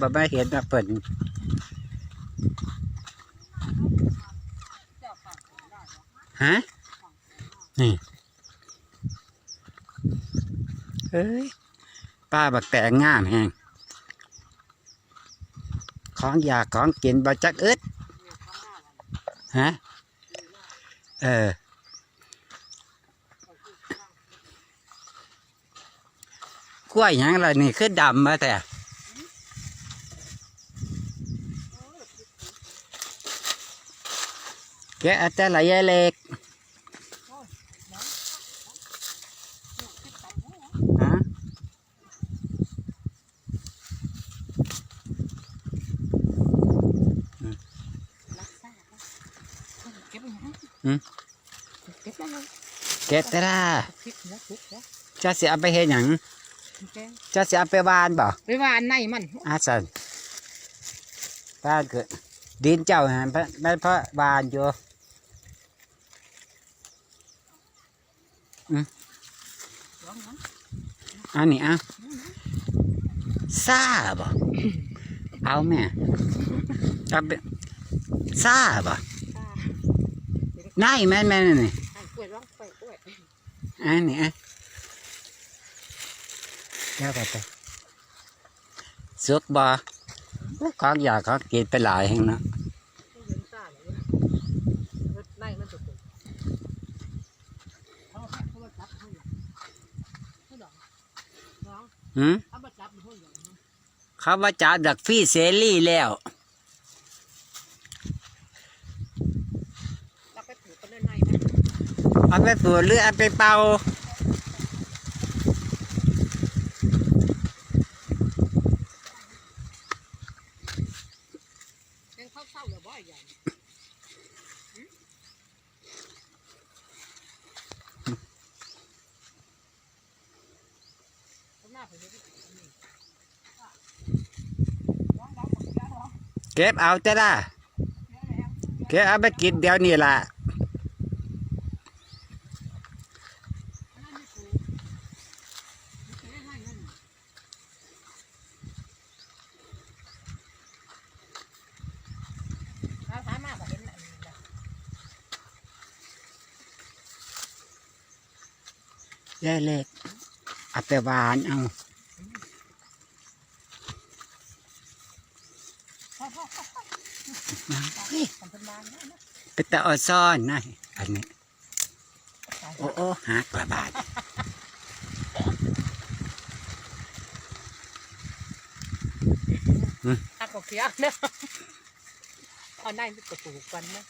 บ่ไม่เห็นว่าเปิดฮะ นี่เอ้ยป้าบักแต่งามแฮงของอยากของกินบ่จักอึดฮะ เออ กล้วยยังล่ะนี่คือดำมาแต่ แกะเอาแต่ละยายเล็กฮะเก็บไว้นะหืมเก็บได้เลยแกะแต่ละพริกนะพริกนะจะสิเอาไปเฮ็ดหยังแกงจะสิเอาไปหวานบ่ไปหวานในมันอาสันบ้านเกิดดินเจ้าฮะแม่นเพราะหวานอยู่ อันนี้เอาซ่าบ่เอาแม่เอาไปซ่าบ่อ่านายแม่แม่นนี่ยอันนี้อะเดี๋ยวก็ไปสุกบ่ของอยากเของกินไปหลายแห่งเนาะ ไม่เห็นซ่าเลยในมันจะตุกเอาเอามาจับให้หน่อยให้ดอกน้อง หืมเอามาจับให้หน่อยนะเขาว่าจะดักฟรีเสรีแล้วเราไปผูกกันในในมันเอาไปปลูกหรือเอาไปเป่ายังเข้าเศร้าเลยบ่อยใหญ่าไเลยเก็บเอาจะได้เก็บเอาไปกินเดี๋ยวนี้ล่ะเราถามมาก็เห็นอันนี้แหละยายเล็กเอาไปหวานเอา ทำเป็นบ้านนะนะไปแต่ออซ่อนนะอันนี้ โอ้โอ้หักระบาดตักก็เขียวนะเอาได้ไปปลูกกันนะ